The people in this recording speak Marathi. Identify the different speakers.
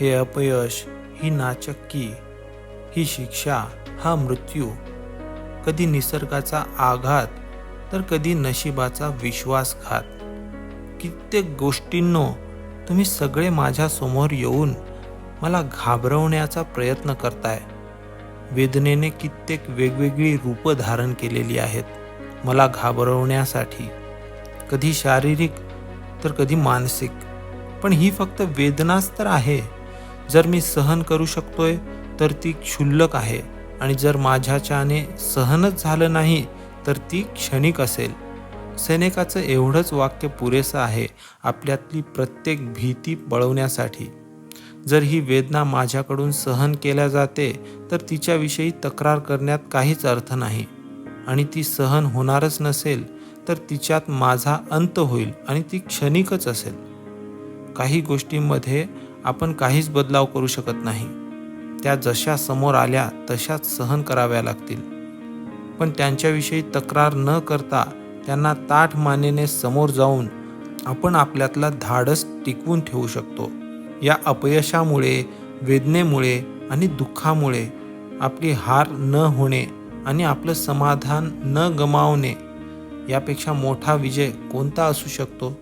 Speaker 1: हे अपयश ही नाचक्की ही शिक्षा हा मृत्यू. कधी निसर्गाचा आघात तर कधी नशिबाचा विश्वासघात. कित्येक गोष्टींनो तुम्ही सगळे माझ्यासमोर येऊन मला घाबरवण्याचा प्रयत्न करताय. वेदनेने कित्येक वेगवेगळी रूपं धारण केलेली आहेत मला घाबरवण्यासाठी. कधी शारीरिक तर कधी मानसिक. पण ही फक्त वेदनाच तर आहे. जर मी सहन करू शकतोय तर ती क्षुल्लक आहे. आणि जर माझ्याच्याने सहनच झालं नाही तर ती क्षणिक असेल. सैनिकाचं एवढंच वाक्य पुरेसं आहे आपल्यातली प्रत्येक भीती पळवण्यासाठी जर ही वेदना माझ्याकडून सहन केल्या जाते तर तिच्याविषयी तक्रार करण्यात काहीच अर्थ नाही. आणि ती सहन होणारच नसेल तर तिच्यात माझा अंत होईल आणि ती क्षणिकच असेल. काही गोष्टींमध्ये आपण काहीच बदलाव करू शकत नाही. त्या जशा समोर आल्या तशाच सहन कराव्या लागतील. पण त्यांच्याविषयी तक्रार न करता त्यांना ताठ मानेने समोर जाऊन आपण आपल्यातला धाडस टिकवून ठेवू शकतो. या अपयशामुळे वेदनेमुळे आणि दुःखामुळे आपली हार न होणे आणि आपलं समाधान न गमावणे यापेक्षा मोठा विजय कोणता असू शकतो?